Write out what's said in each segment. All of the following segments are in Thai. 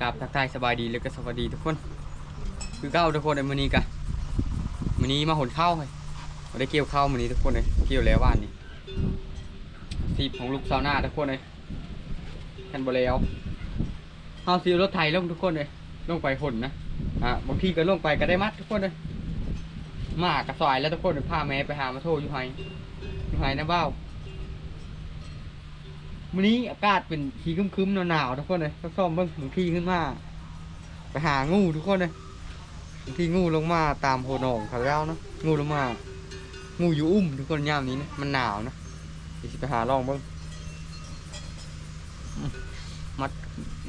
กราบทักทายสบายดีแล้วก็สวัสดีทุกคน คือเก้าทุกคนในมื้อนี้กะมื้อนี้มาหนข้าวให้มาได้เกี่ยวข้าวมื้อนี้ทุกคนเลยเกี่ยวแล้วว่านนี้สีของลูกสาวหน้าทุกคนเลยแคนบ่แล้วเฮาสิเอารถไถลงทุกคนเลยลงไปหนนะอะบางทีก็ลงไปก็ได้มัดทุกคนเลยมากระสอยแล้วทุกคนพาแม่ไปหามาโทอยู่ไห้อยู่ไห้นะเบ้าว นนี้อากาศเป็นทีครึ้มๆหนาวๆทุกคนเลยซ่อมเบิ้งบางทีขึ้นมา ไปหางูทุกคนเลยที่งูลงมาตามโพนองเขาแล้วเนาะงูลงมา งูอยู่อุ้มทุกคนยามนี้นะมันหนาวนะเดี๋ยวสิไปหาลองเบิ้งอืมมัด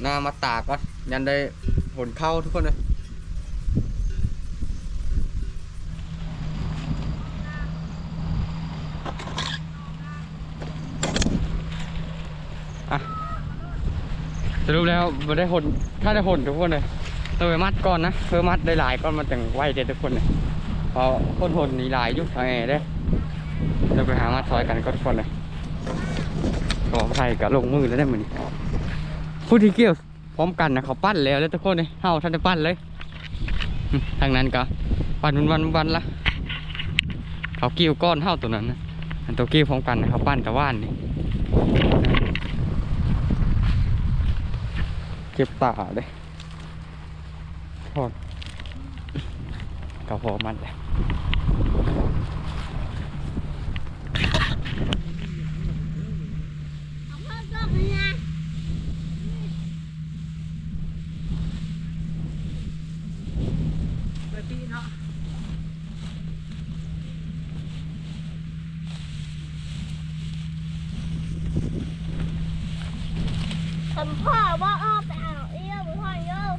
หน้ามัดตากก่อนยันได้ผลเข้าทุกคนเลย สรุปแล้วมาได้หนถ้าได้หนทุกคนเลยต้องไปมัดก่อนนะเพื่อมัดได้หลายก้อนมันจังไหวเด็ดทุกคนเลยพอคนหนนี่หลายยุคทางแอร์ได้เราไปหามัดซอยกันก็ทุกคนเลยขอไทยกับลงมือแล้วได้เหมือนผู้ที่เกี่ยวพร้อมกันนะเขาปั้นแล้วแล้วทุกคนเลยเฮาท่านได้ปั้นเลยทางนั้นก็ปั้นวันวันวันละเขาเกี่ยวก้อนเท่าตัวนั้นนะตัวเกี่ยวพร้อมกันนะเขาปั้นแต่ว่านนี่ เก็บตาเลยทอดกระเพาะมันเลยเอาเพิ่มรอบนึงนะผมพ่อว่าอ้อไปเอาเอี้ยวบุพ่อเยอะ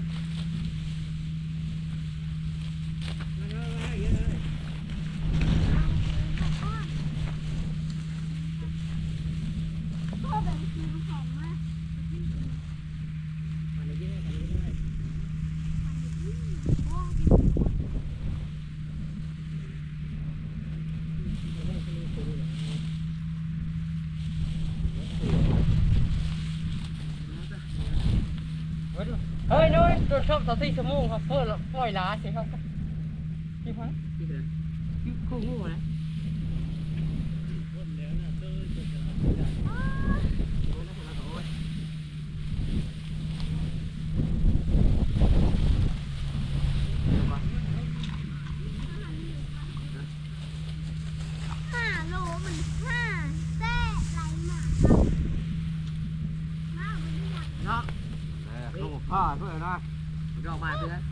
พ่อแบ่งทีมของมา เฮ้ยน้อยตัว ชอบสาวสี่ชั่วโมงครับเพิ่มปล่อยล้าใช่ครับพี่พังพี่คู่งูนะ ห้าโลมันห้าแซ่ไรหมามาวันนี้อยาก เนาะลูกพ่อเพื่อนนะดอกมาเพื่อน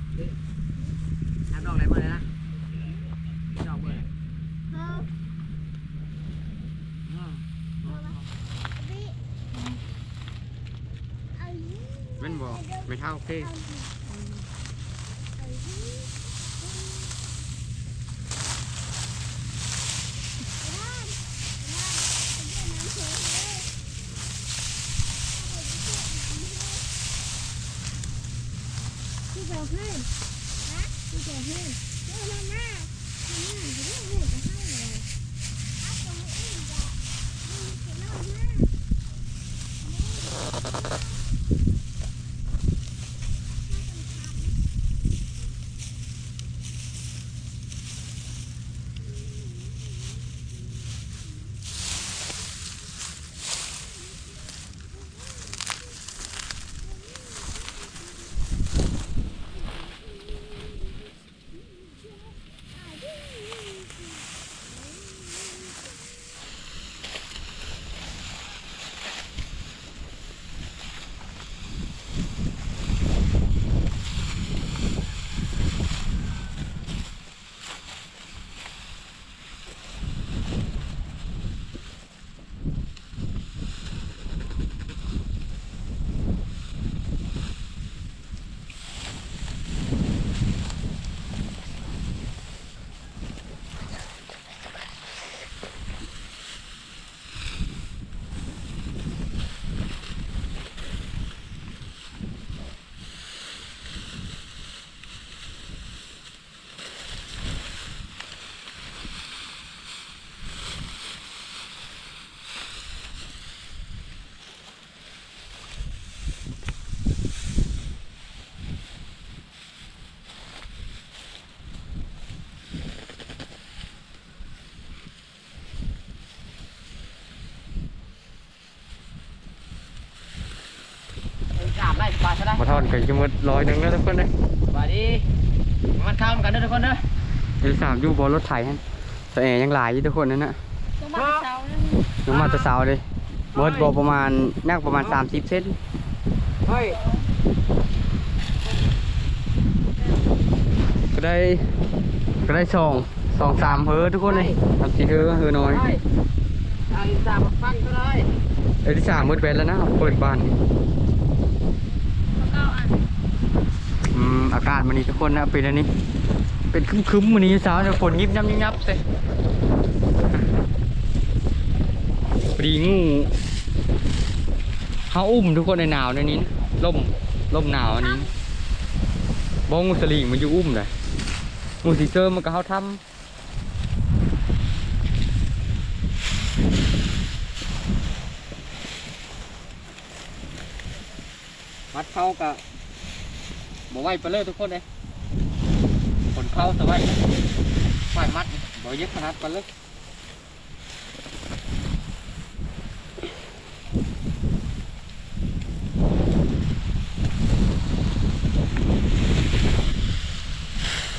น้ำดอกอะไรเมื่อไรนะดอกเมื่อไร เออพี่เอา มัน อกไม่เท่าเพ่พี่เจ้าเพื่อนนะพี่เจ้าเพื่อนเจ้ามาหน้าทำหน้าจะได้เพื่อนจะให้เลยเอาตรงนี้อีกอะนี่จะนอนหน้า เได้ ปลาซะได้มาทอนกันจะหมดร้อยหนึ่งแล้วทุกคนเลยปลาดีมันข้ามกันเด้อทุกคนเด้อเดี๋ยวสามอยู่บนรถไถฮะแต่แอร์ยังหลายอยู่ทุกคนนั่นนะจะมาเช้านั่นยังมาแตะเสาเลยเบิดบอประมาณนักประมาณ30เซนเฮ้ยก็ได้ก็ได้สองสองสามเฮอทุกคนเลยสามสี่เฮอเฮอน้อยได้เอาอีกสามฟังก็ได้เอ้ยที่สามมืดไปแล้วนะเปิดบ้านนี่ เก้าอัน อากาศมันนี้ทุกคนนะเป็นอันนี้ เป็นคึ้มๆมันนี้เช้าจะฝนยิบยับยิบยับเลยพอดีงูเขาอุ้มทุกคนในหนาวในนี้นะล่มล่มหนาวอันนี้บ้องสลิงมันอยู่อุ้มเลยงูสีเซอมันก็เขาทำมัดเข้ากับ บ่ไหวไปเลยทุกคนเลยผลเข้าแต่ไหวไหวมัดบ่ยึดขนาดไปเลย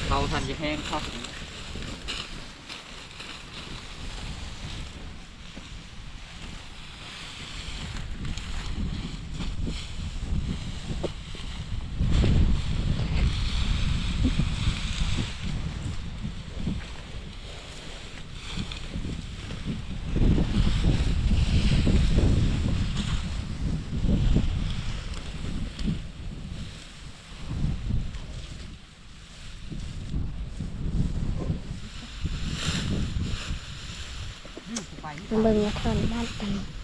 เขาทันจะแห้งเข้า เบิ่งละครบ้านกัน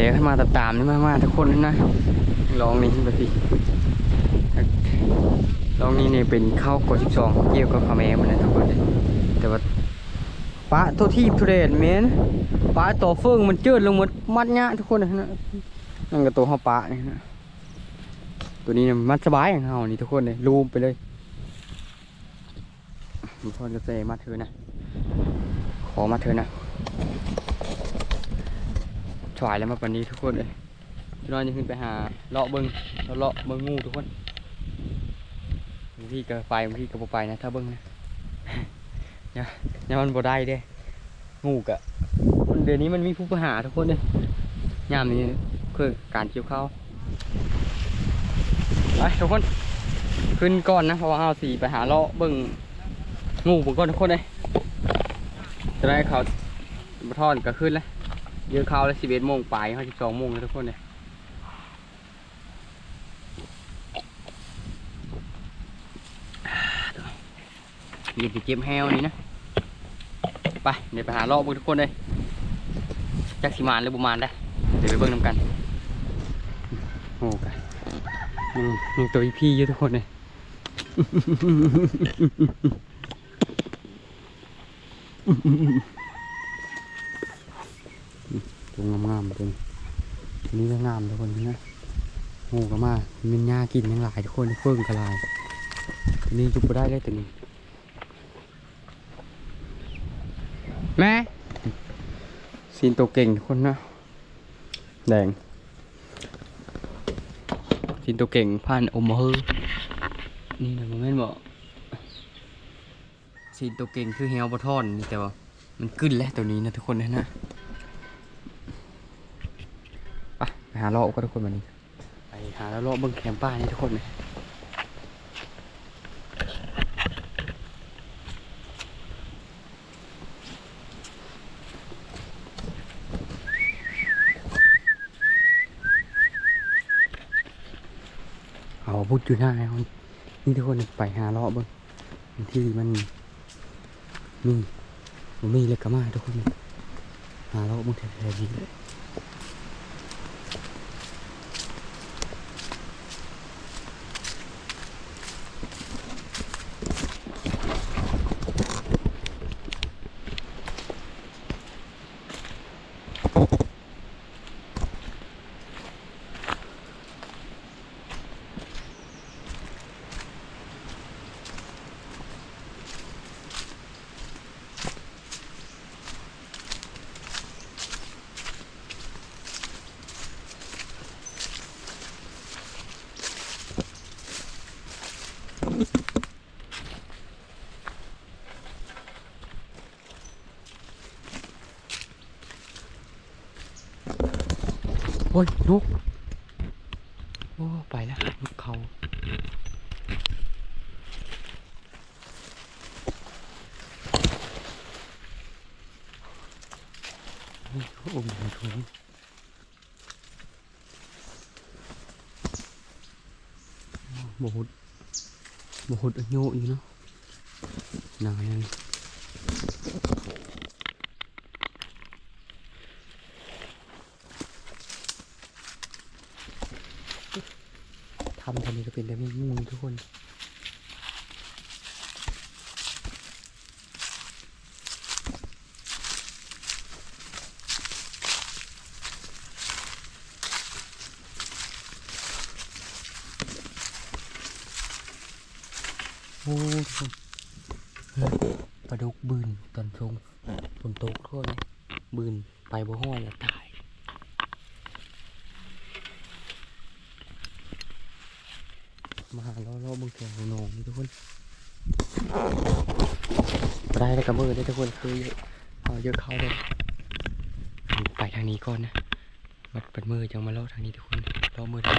ไปเลยขึ้นมาตามๆนี่มากๆทุกคนนะลองนี่ขึ้นไปสิลองนี่เนี่ยเป็นข้าวกดสิบสองเกี่ยวกับคาแมมันนะทุกคนเลยแต่ว่าปลาตัวที่ทุเรศเมนปลาตัวเฟื่องมันเจืดลงหมดมัดเนี้ยทุกคนนะนั่นก็ตัวห้าปลาเนี่ยนะตัวนี้เนี่ยมัดสบายอย่างเฮานี่ทุกคนเลยลูมไปเลยทุกคนก็เซมาเถอะนะขอมาเถอะนะ ถวายแล้วมาปันนี้ทุกคนเลยนอนจะขึ้นไปหาเลาะเบิ้งเลาะเบิ้งงูทุกคนบางทีก็ไปบางทีก็บ่ไปนะถ้าเบิ้งนะเนี่ยเนี่ยมันบ่ได้เด้งูกะเดี๋ยวนี้มันมีผู้ประหาทุกคนเลยยามนี้คือการเกี่ยวข้าวไปทุกคนขึ้นก่อนนะเพราะว่าเอาสีไปหาเลาะเบิ่งงูเบิ่งก่อนทุกคนเลยจะได้เขาบทอนก็ขึ้นแล้ว เยอะเข้าแล้วสิบเอ็ดโมงปลายเขาสิบสองโมงแล้วทุกคนเลยอย่าไปเก็บแฮวนี่นะ ไป เดี๋ยวไปหาเลาะเบิ่งทุกคนเลยจักสิมานหรือบุมานได้ เดี๋ยวไปเบิ่งน้ำกัน โอ้กันยังยังตัวพี่เยอะทุกคนเลยตัวงามๆตัวนี้ตัวนี้ก็งามทุกคนนะโง่ก็มากมันหญ้ากินยังหลายทุกคนเฟื่องกระลายตัวนี้จุบบ่ได้เลยตัวนี้ แม่ซีนตัวเก่งทุกคนนะ แดงซีนตัวเก่งผ่านอมมาเฮอนี่นะโมเมนต์บอกซีนตัวเก่งคือเฮลบอทอนนี่แต่ว่ามันขึ้นแล้วตัวนี้นะทุกคนนะนะ ไปไป หาเลาะก็ทุกคนวันนี้ ไปหาแล้วเลาะเบิ้งแคมป้านี่ทุกคนเลยเอาพูดอยู่หน้าไอ้คนนี่ทุกคนไปหาเลาะเบิ้งที่มันมีมันมีเลยก็มาทุกคนหาเลาะเบิ้งแถวๆนี้โอ้ยนกโอ้ ไปแล้วนกเขานี่เขาอมอยู่ถุงโอ้โหดโมหดอโยอยู่เนาะนานเลยำทำนี้ก็เป็นได้ไม่งงทุกคน โอ้ทุกคนเฮ้ยปลาดุกบืนตอนชงฝนตกทุกคนบืนไปบ่ห้อยแล้วตาย มาหาล้อล้อบางแถวหนองนี่ทุกคนได้แล้วกับมือได้ทุกคนคือเยอะเอาเยอะเข้าเลยไปทางนี้ก่อนนะบัดปัดมือจังมาล้อทางนี้ทุกคนล้อมือทาง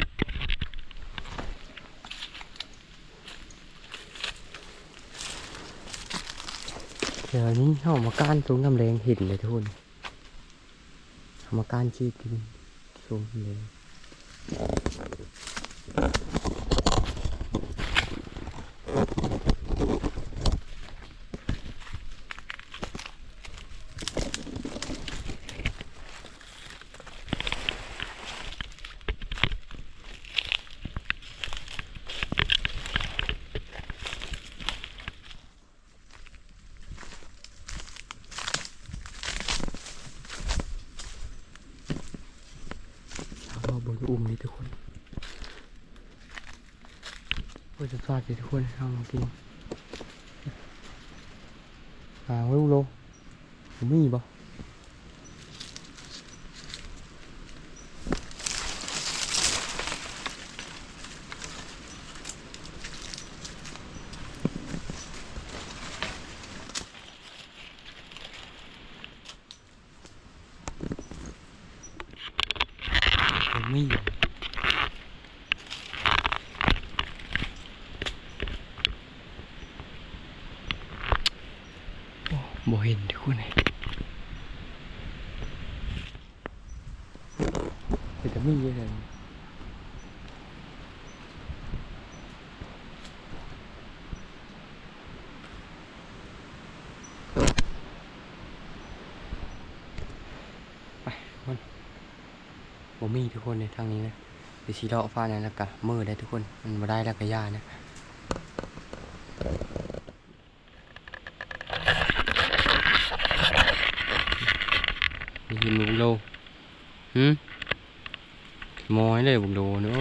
เดี๋ยวนี้เข้ามาก้านสูงกำแรงเห็นเลยทุกคนเอามาก้านชีกินสูงเลยาบนอุ้มนี่ทุกคนโอ้ยจะฟาดสิ ทุกคนเอามากินหาไว้ลูกโลผมมีบ่ บ่เห็นทุกคนเลยแต่จะมีอะไรไปทุกคนบ่ มีทุกคนในทางนี้นะเดี๋ยวสีเลาะฟ้านั้นแล้วก็มือได้ทุกคนมันมาได้แล้วก็ยานะมีหินบุกโลหืมมอยเลยบุกโลเนาะ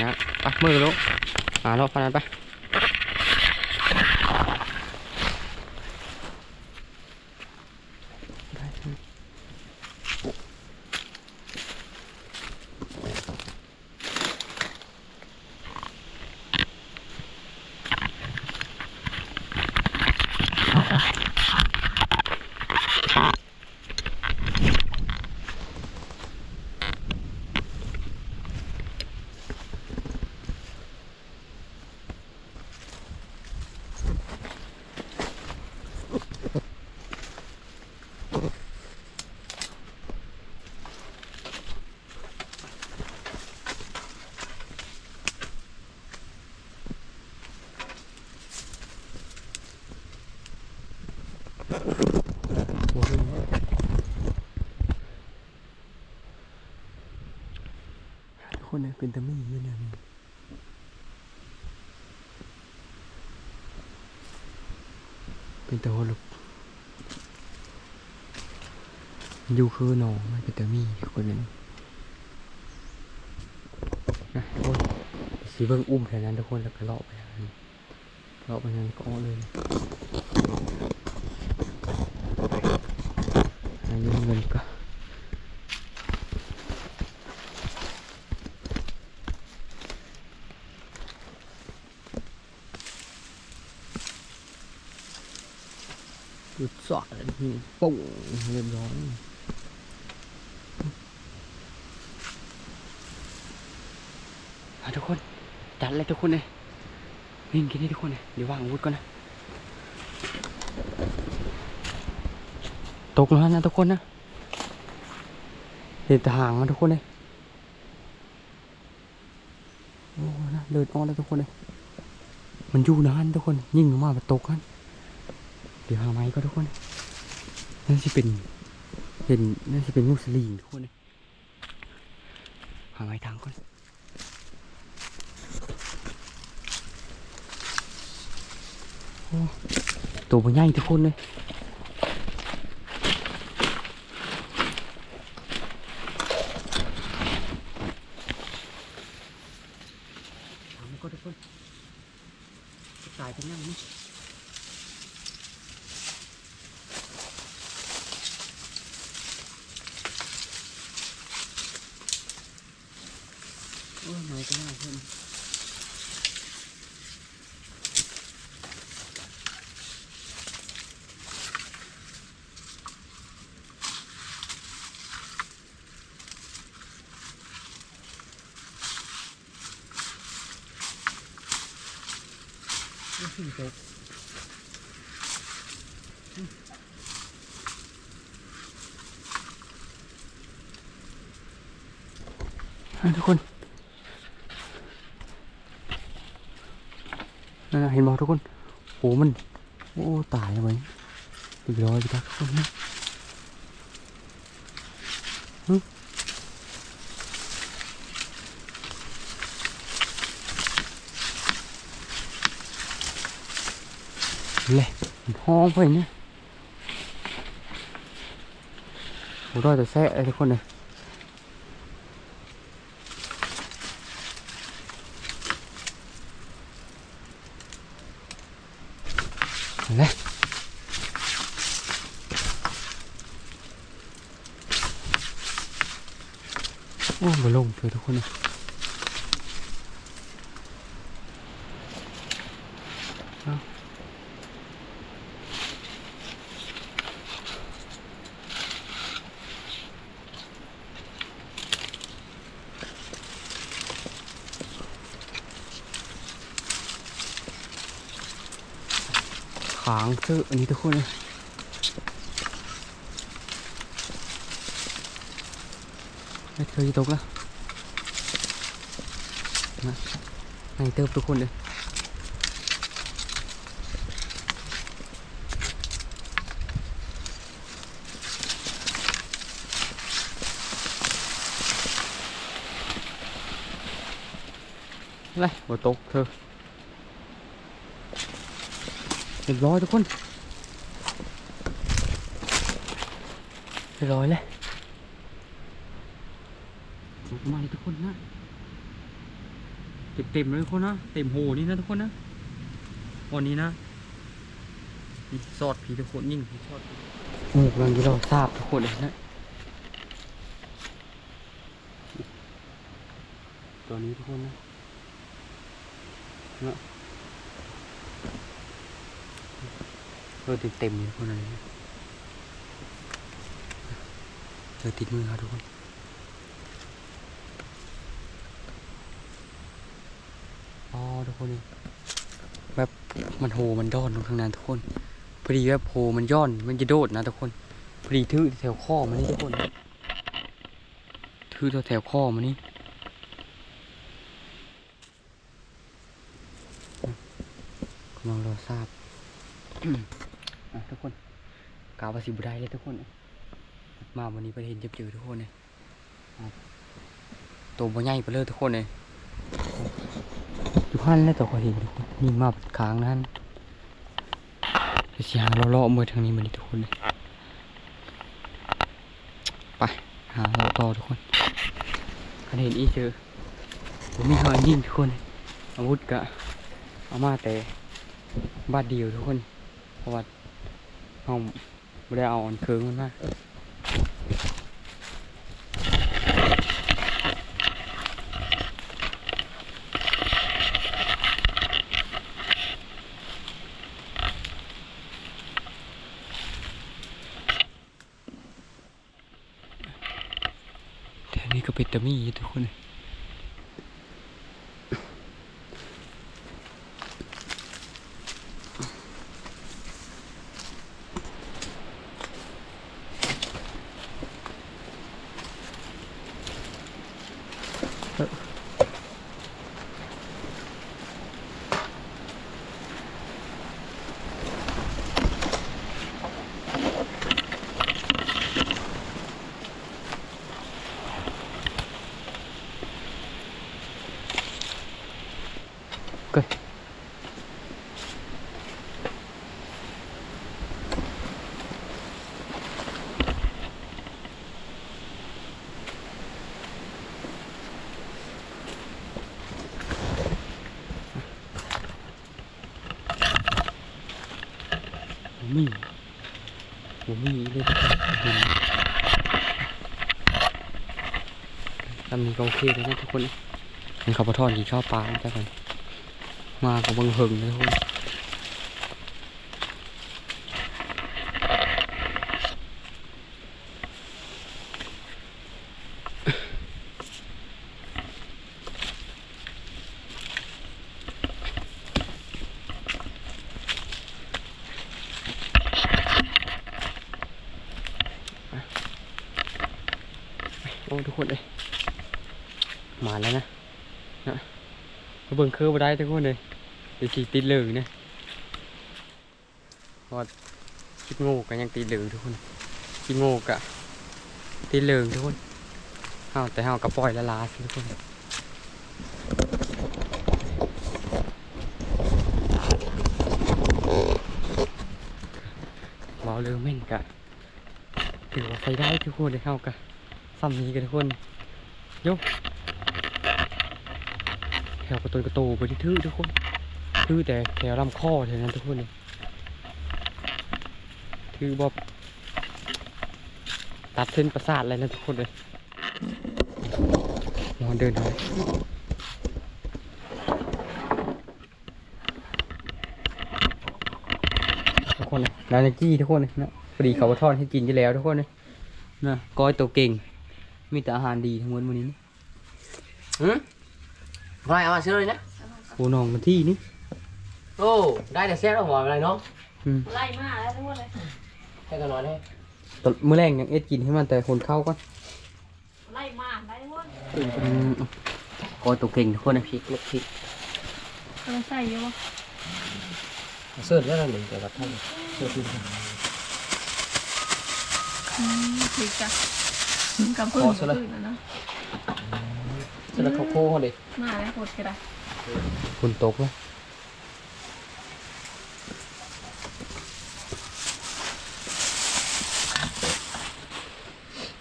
นะไปมือโลอ่าเลาะฟันนั้นไปก คนเนี่ยเป็นตะมี่อยู่เนี่ยเป็นตะหลุกอยู่คือหนองมันเป็นตะมี่ทุกคนเลยนะทุกคนสีเบิ่งอุ้มแถวนั้นทุกคนแล้วก็เลาะไปเลาะไปนั้นก็อ้อเลยอันนี้เงินก็ จุดสอดนี่ ปุ่งเรียบร้อยทุกคน จัดเลยทุกคนเลยวิ่งกินให้ทุกคนเลยเดี๋ยววางอาวุธก่อนนะ ตกแล้วนะทุกคนนะเห็นแต่างมันทุกคนเลยโอ้นะเดินออกแล้วทุกคนเลยมันอยู่นานทุกคน ยิ่งออกมาแบบตกกันเดี๋ยวหาไม้ก็ทุกคน น่าจะเป็นเห็นน่าจะเป็นงูสลิงทุกคนเลยหาไม้ทางก่อนโอ้ตัวมันใหญ่ทุกคนเลยหาไม้ก็ทุกคนตายเป็นยังนี่ โอ้ยไม้ก็น่าเพิ่มไม่ ขึ้นตกทุกคนนั่นเห็นบอกทุกคนโอ้มัน โอ้ตายแล้วมั้งอีกร้อยไปทักคนนะ หึเลยมันห้องไปเนี่ยโอ้รอยแต่แซะเลยทุกคนเลย เลยโอ้มาลงเถอะทุกคนนะเอา ขางเสื้ออันนี้ทุกคนเลยไม่เคยตกแล้วนะในเติมทุกคนเลยไรบ่ตกเธอเรียบร้อยทุกคนเรียบร้อยเลยมาเลยทุกคนนะเต็มๆเลยทุกคนนะเต็มโหนี่นะทุกคนนะวันนี้นะมีซอดผีทุกคนยิ่งผีซอดผีหมูกำลังที่เราทราบทุกคนเลยนะตัวนี้ทุกคนนะ เออเต็มๆเลยทุกคนเลยนเจอติดมือครับทุกคนอ๋อทุกคนนี่แบบมันโหมันย้อนลงทางนั้นทุกคนพอดีแบบโหมันย้อนมันจะโดดนะทุกคนพอดีทื่อแถวข้อมันนี่ทุกคนทื่อแถวข้อมันนี่กำลังรอทราบ กาวาสิบุได้เลยทุกคน มาวันนี้ประเห็นเจ็บเจอทุกคนเลยตัวบ่ใหญ่ไปเลยทุกคนเลยอยู่พันแล้วตัวก็เห็นทุกคนนี่มาค้างนั่นเดี๋ยวสิหาเลาะๆมือทางนี้มาดิทุกคนเลยไปหาเราต่อทุกคนคันเห็นอีเจอผมมีหอยยิงทุกคนอาวุธกะเอามาแต่บาดเดียวทุกคนเพราะว่าเรา ไม่ได้เอาอันเคืองมันมาแถวนี้ก็เป็นตะมี่อยู่ทุกคนเลยผมมีผมมีเลยทุกคนเห็นทำนี้ก็โอ เคเลยนะทุกคนเป็นขับปะทอนที่ชอบปลาจ้ากันมากับบังเฮิงนะทุกคน โอ้ทุกคนเลยมาแล้วนะนะมาเบิ่งเคอร์บได้ทุกคนเลยเดี๋ยวสีติดเหลืองเนี่ยเพราะว่าคิดโง่กันยังติดเหลืองทุกคนคิดโง่กะติดเหลืองทุกคนเฮาแต่เฮากระปล่อยละลาสทุกคนเบาเรือเม่นกะถือว่าใช้ได้ทุกคนเลยเฮากะซ้ำนี้กันทุกคนยก กระตุนกระโตไปที่ทื่อทุกคนทื่อแต่แถวลำคอเท่านั้นทุกคนเลยทื่อบอบตัดเส้นประสาทอะไรนะทุกคนเลยนอนเดินทางทุกคนเลยนาฬิกี้ทุกคนเลยนะพอดีเขาทอดให้กินอยู่แล้วทุกคนเลยนะก้อยตัวเก่ง มีแต่อาหารดีทั้งหมดวันนี้นี่หื มไรเอามาซื้อเลยนะ โอ้น้องมาที่นี่โอ้ ได้แต่แซ่บแล้วหัวอะไรเนาะอืมไล่มาแล้วทั้งหมดเลยแค่ตัวน้อยให้ตอนมื้อแรงยังเอ็ดกินให้มันแต่คนเข้าก่อนไล่มาไล่ทั้งหมดอืมโอ้ยตัวเก่งทุกคนนะพริกลูกพริกเราใส่เยอะเสื้อได้แล้วหนึ่งแต่ละท่านเสื้อพริกอืมผิดจ้ะกับพึ่งกับพึ่งนะ เนาะเสื้อข้าวโพดเขาดิมาแล้วหดกระดาษคุณตกเลย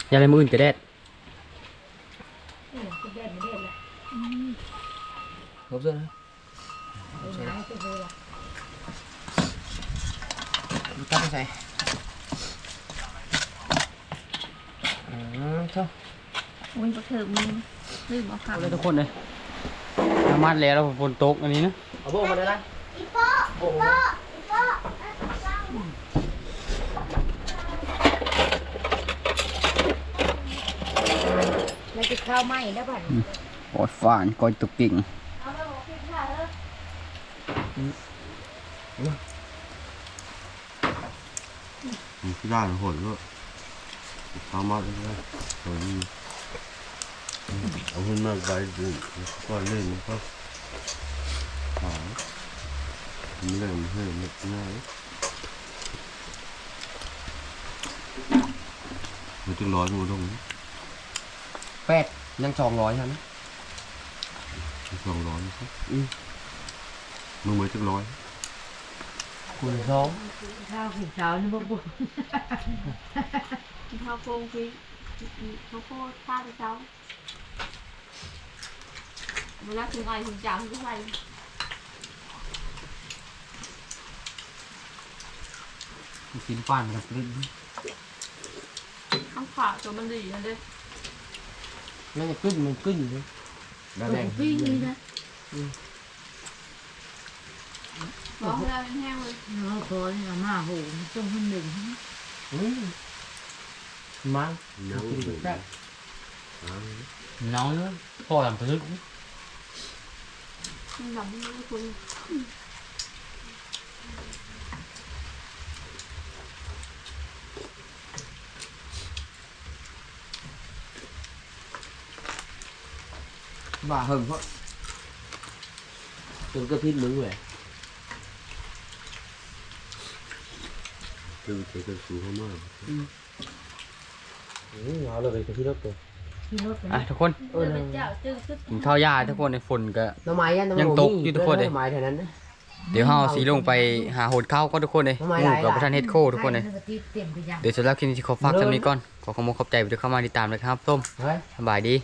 อย่าอะไรมืออื่นกระแดดลบเสื้อนะดูตั้งใจอืมเท่าอุ้ยประเถิบมึง ลืมเอาผักเอาเลยทุกคนเลยน้ำมันแล้วแล้วฝนตกอันนี้นะเอาโบมาได้ละอีโป้อีโป้อีโป้แล้วจะข้าวไหม้ได้ป่ะโอ้ยฝานก้อยตัวเก่งเอาไปบอกพี่ค่ะเออมันที่ได้หดก็ทำมาได้ไหม เอาขึ้นมาไปดูก็เล่นก็หาไม่เล่นให้ไม่ง่ายมันจึงร้อยมูดงแปดยังสองร้อยใช่ไหมสองร้อยครับมึงไม่จึงร้อยคูณสองข้าวผิดเช้านี่บ่บ่ข้าวโพดพี่ข้าวโพดข้าวเช้า เวลาถึงไอ้ถึงจ่าถึงใส่กินป้านกับลิ้นข้าวขาตัวมันดีนะเด้มันจะขึ้นมันขึ้นเลยแล้วแดงปิ้งนี่นะบอกให้เราเป็นแห้งเลยเนาะขอนี่เอามาโหต้องคนหนึ่งอืมมันน้ำกินเลยได้น้องพ่อทำผลึก มันดำไม่คุณ bà hừng quá đừng có thịt lưỡi vậy คือเจอสูงมาก nó là về cái thịt đất rồi ที่รถอะทุกคนเออเป็นเจ้าจึงขึ้นกินข้าวยาทุกคนในฝนก็ nó mày á nó Nhân màu tục nhì, như tôi nó- coi nó đây. mày thế này เดี๋ยวเฮาสีลงไปหาโหดข้าวก็ทุกคนเลยทำไมหมูไรกับล่ะประธานเฮ็ดโคทุกคนเลยที่เต็มไปยัง เดี๋ยวสำหรับคลิปนี้ที่ขอฝากเท่านี้ก่อนขอขอบคุณขอบใจไปที่เข้ามาติดตามเลยครับต้ม đấy สบายดี